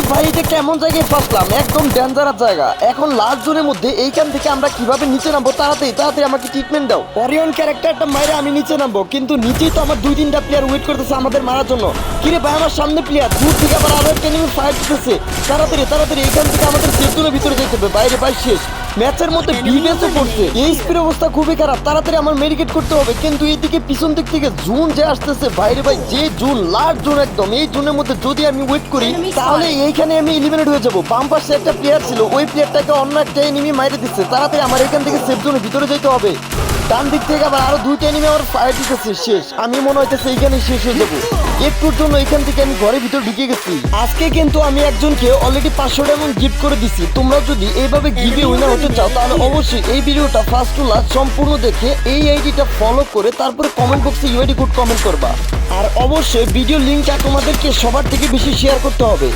ভাই, এটা কেমন জায়গায় ফাঁসলাম? একদম ডেঞ্জারাস জায়গা। এখন লাস্ট জোনের মধ্যে এইখান থেকে আমরা কীভাবে নিচে নামবো? তাড়াতাড়ি তাড়াতাড়ি আমাকে ট্রিটমেন্ট দাও। অরিয়ন ক্যারেক্টারটা মাইরে আমি নিচে নামবো। কিন্তু নিচেই তো আমার দুই, তিনটা প্লেয়ার ওয়েট করতেছে আমাদের মারার জন্য। কিরে ভাই, আমার সামনে প্লেয়ার দূর থেকে আবার আরও একটা নিয়ে ফায়ার দিতেছে। তাড়াতাড়ি তাড়াতাড়ি, এইখান থেকে আমাদের সেতুনের ভিতরে যেতে হবে। বাইরে ভাই শেষ। ম্যাচের মধ্যে বিবেসও পড়ছে। এই স্পিড অবস্থা খুবই খারাপ। তাড়াতাড়ি আমার মেডিকেট করতে হবে। কিন্তু এইদিকে পিছন দিক থেকে জুন যে আসতেছে বাইরে ভাই যে জুন লাস্ট জুন একদম। এই জুনের মধ্যে যদি আমি ওয়েট করি তাহলে এইখানে আমি এলিমিনেট হয়ে যাব। বাম পাশে একটা প্লেয়ার ছিল ওই প্লেয়ারটাকে অন্য একটা এনিমি মাইরে দিচ্ছে। তাড়াতাড়ি আমার এখান থেকে সেফ জোনের ভিতরে যেতে হবে। ডান দিক থেকে আবার আরও দুইটা এনিমি আমার ফায়ার দিতেছে শেষ। আমি মনে হইতেছে এইখানে শেষ হয়ে যাব। একটুর জন্য এখান থেকে আমি ঘরের ভিতর ঢুকে গেছি। আজকে কিন্তু আমি একজনকে অলরেডি পাঁচশো টাকা গিফট করে দিছি। তোমরা যদি এইভাবে গিভে উইনার হতে চাও তাহলে অবশ্যই এই ভিডিওটা ফার্স্ট টু লাস্ট সম্পূর্ণ দেখে এই আইডিটা ফলো করে তারপরে কমেন্ট বক্সে ইউআইডি কোড কমেন্ট করবা। আর অবশ্যই ভিডিও লিঙ্কটা তোমাদেরকে সবার থেকে বেশি শেয়ার করতে হবে।